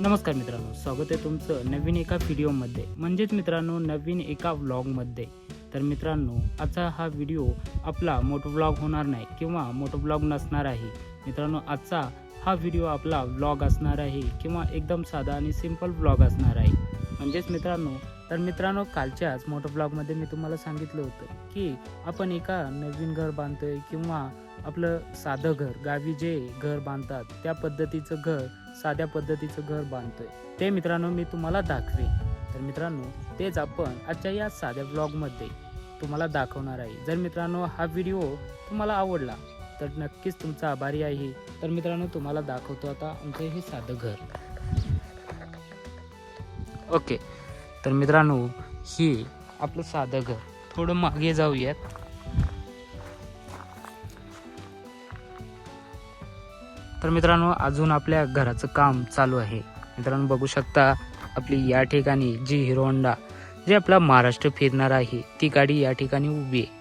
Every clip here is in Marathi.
नमस्कार मित्रांनो स्वागत आहे तुमचं नवीन एका व्हिडिओमध्ये. म्हणजेच मित्रांनो नवीन एका व्लॉगमध्ये. तर मित्रांनो आजचा हा व्हिडिओ आपला मोटो व्लॉग होणार नाही किंवा मोटो व्लॉग नसणार आहे. मित्रांनो आजचा हा व्हिडिओ आपला व्लॉग असणार आहे किंवा एकदम साधा आणि सिंपल व्लॉग असणार आहे. म्हणजेच मित्रांनो तर मित्रांनो कालच्याच मोटो ब्लॉगमध्ये मी तुम्हाला सांगितलं होतं की आपण एका नवीन घर बांधतोय किंवा आपलं साधं घर गावी जे घर बांधतात त्या पद्धतीचं घर साध्या पद्धतीचं घर बांधतोय. ते मित्रांनो मी तुम्हाला दाखवे तर मित्रांनो तेच आपण आजच्या या साध्या ब्लॉगमध्ये तुम्हाला दाखवणार आहे. जर मित्रांनो हा व्हिडिओ तुम्हाला आवडला तर नक्कीच तुमचा आभारी आहे. तर मित्रांनो तुम्हाला दाखवतो आता आमचं हे साधं घर. ओके. तर मित्रांनो ही आपलं साधं घर. थोडं मागे जाऊयात. तर मित्रांनो अजून आपल्या घराचं काम चालू आहे. मित्रांनो बघू शकता आपली या ठिकाणी जी हिरो होंडा जे आपला महाराष्ट्र फिरणार आहे ती गाडी या ठिकाणी उभी आहे.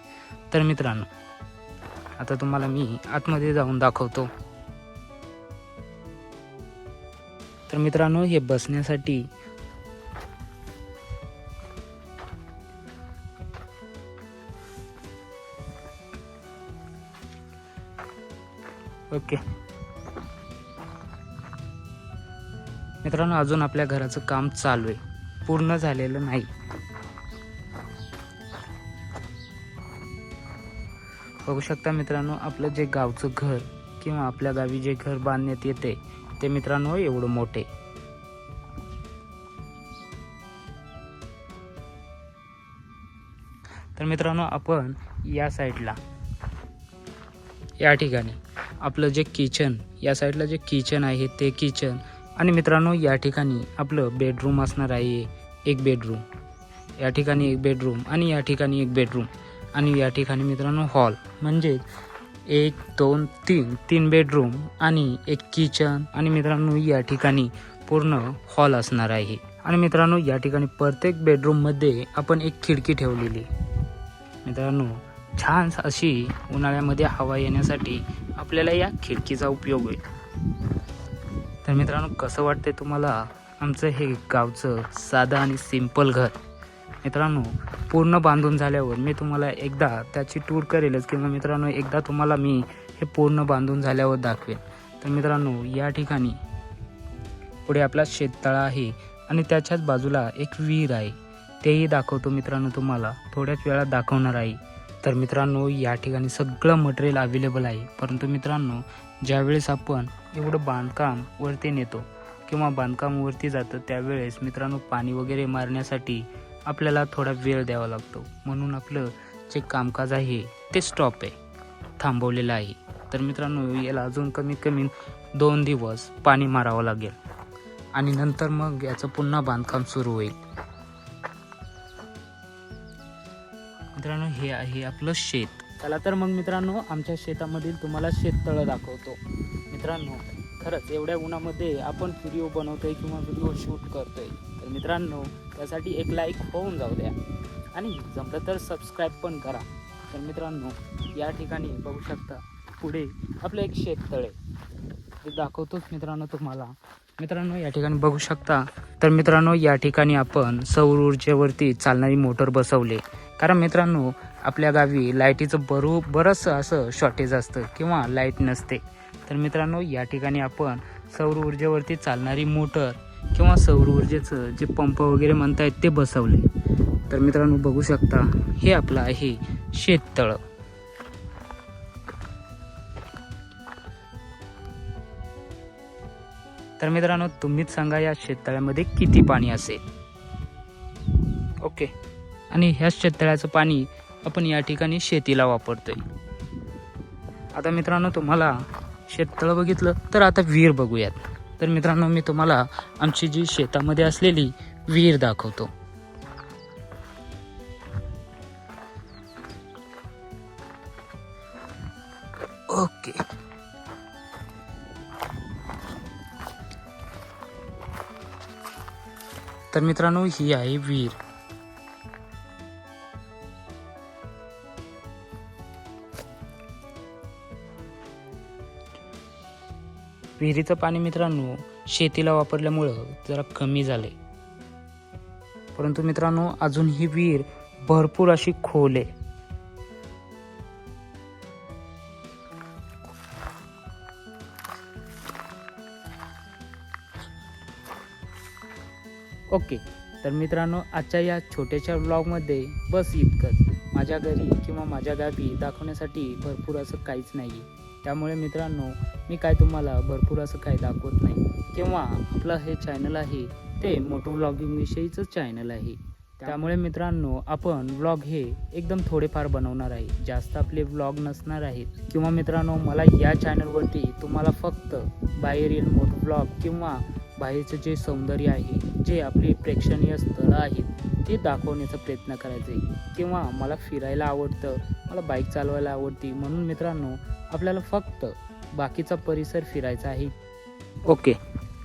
तर मित्रांनो आता तुम्हाला मी आतमध्ये जाऊन दाखवतो. तर मित्रांनो हे बसण्यासाठी ओके. मित्रांनो अजून आपल्या घराचं काम चालू आहे. पूर्ण झालेलं नाही. बघू शकता मित्रांनो आपलं जे गावचं घर किंवा आपल्या गावी जे घर बांधण्यात येते ते मित्रांनो एवढं मोठे. तर मित्रांनो आपण या साईडला या ठिकाणी आपलं जे किचन या साईडला जे किचन आहे ते किचन आणि मित्रांनो या ठिकाणी आपलं बेडरूम असणार आहे एक बेडरूम या ठिकाणी एक बेडरूम आणि या ठिकाणी एक बेडरूम आणि या ठिकाणी मित्रांनो हॉल म्हणजे एक दोन तीन तीन बेडरूम आणि एक किचन आणि मित्रांनो या ठिकाणी पूर्ण हॉल असणार आहे. आणि मित्रांनो या ठिकाणी प्रत्येक बेडरूममध्ये आपण एक खिडकी ठेवलेली. मित्रांनो छान अशी उन्हाळ्यामध्ये हवा येण्यासाठी आपल्याला या खिडकीचा उपयोग होईल. तर मित्रांनो कसं वाटतंय तुम्हाला आमचं हे गावचं साधं आणि सिंपल घर? मित्रांनो पूर्ण बांधून झाल्यावर मी तुम्हाला एकदा त्याची टूर करेलच किंवा मित्रांनो एकदा तुम्हाला मी हे पूर्ण बांधून झाल्यावर दाखवेन. तर मित्रांनो या ठिकाणी पुढे आपला शेततळा आहे आणि त्याच्याच बाजूला एक विहीर आहे. तेही दाखवतो मित्रांनो तुम्हाला. थोड्याच वेळात दाखवणार आहे. तर मित्रांनो या ठिकाणी सगळं मटेरियल अवेलेबल आहे. परंतु मित्रांनो ज्यावेळेस आपण एवढं बांधकाम वरती नेतो किंवा बांधकाम वरती जातं त्यावेळेस मित्रांनो पाणी वगैरे मारण्यासाठी आपल्याला थोडा वेळ द्यावा लागतो. म्हणून आपलं जे कामकाज आहे ते स्टॉप आहे. थांबवलेलं आहे. तर मित्रांनो याला अजून कमीत कमी दोन दिवस पाणी मारावं लागेल. आणि नंतर मग याचं पुन्हा बांधकाम सुरू होईल. मित्रांनो हे आहे आपलं शेत. चला तर मग मित्रांनो आमच्या शेतामधील तुम्हाला शेततळं दाखवतो. मित्रांनो खरंच एवढ्या उन्हामध्ये आपण व्हिडिओ बनवतोय किंवा व्हिडिओ शूट करतोय. तर मित्रांनो त्यासाठी एक लाईक होऊन जाऊ द्या. आणि जमलं तर सबस्क्राईब पण करा. तर मित्रांनो या ठिकाणी बघू शकता पुढे आपलं एक शेततळ. आहे ते दाखवतोच मित्रांनो तुम्हाला. मित्रांनो या ठिकाणी बघू शकता. तर मित्रांनो या ठिकाणी आपण सौर ऊर्जेवरती चालणारी मोटर बसवले. कारण मित्रांनो आपल्या गावी लाईटीचं बरू बरंचसं असं शॉर्टेज असतं किंवा लाइट नसते. तर मित्रांनो या ठिकाणी आपण सौर ऊर्जेवरती चालणारी मोटर किंवा सौर ऊर्जेचं जे पंप वगैरे म्हणतायत ते बसवले. तर मित्रांनो बघू शकता हे आपलं आहे शेततळं. तर मित्रांनो तुम्हीच सांगा या शेततळ्यामध्ये किती पाणी असेल. ओके. आणि ह्या शेततळ्याचं पाणी आपण या ठिकाणी शेतीला वापरतोय. आता मित्रांनो तुम्हाला शेततळं बघितलं तर आता विहीर बघूयात. तर मित्रांनो मी तुम्हाला आमची जी शेतामध्ये असलेली विहीर दाखवतो. तर मित्रांनो ही आहे विहीर. विहिरीचं पाणी मित्रांनो शेतीला वापरल्यामुळं जरा कमी झाले परंतु मित्रांनो अजून ही विहीर भरपूर अशी खोल आहे. ओके. तर मित्रांनो आजच्या या छोट्याशा व्लॉगमध्ये बस इतकंच. माझ्या घरी किंवा माझ्या गावी दाखवण्यासाठी भरपूर असं काहीच नाही आहे त्यामुळे मित्रांनो मी काय तुम्हाला भरपूर असं काही दाखवत नाही. किंवा आपलं हे चॅनल आहे ते मोटो व्लॉगिंगविषयीचं चॅनल आहे. त्यामुळे मित्रांनो आपण व्लॉग हे एकदम थोडेफार बनवणार आहे. जास्त आपले व्लॉग नसणार आहेत. किंवा मित्रांनो मला या चॅनलवरती तुम्हाला फक्त बाहेरील मोटो ब्लॉग किंवा बाहेरचं जे सौंदर्य आहे जे आपली प्रेक्षणीय स्थळं आहेत ते दाखवण्याचा प्रयत्न करायचे. आहे किंवा मला फिरायला आवडतं मला बाईक चालवायला आवडती. म्हणून मित्रांनो आपल्याला फक्त बाकीचा परिसर फिरायचा आहे. ओके.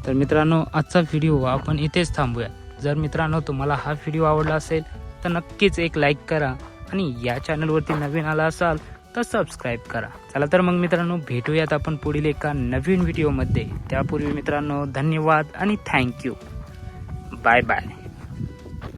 तर मित्रांनो आजचा व्हिडिओ आपण इथेच थांबूया. जर मित्रांनो तुम्हाला हा व्हिडिओ आवडला असेल तर नक्कीच एक लाईक करा आणि या चॅनलवरती नवीन आला असाल तर सबस्क्राईब करा. चला तर मग मित्रांनो भेटूयात आपण पुढील एका नवीन व्हिडिओमध्ये त्यापूर्वी मित्रांनो धन्यवाद आणि थँक्यू बाय बाय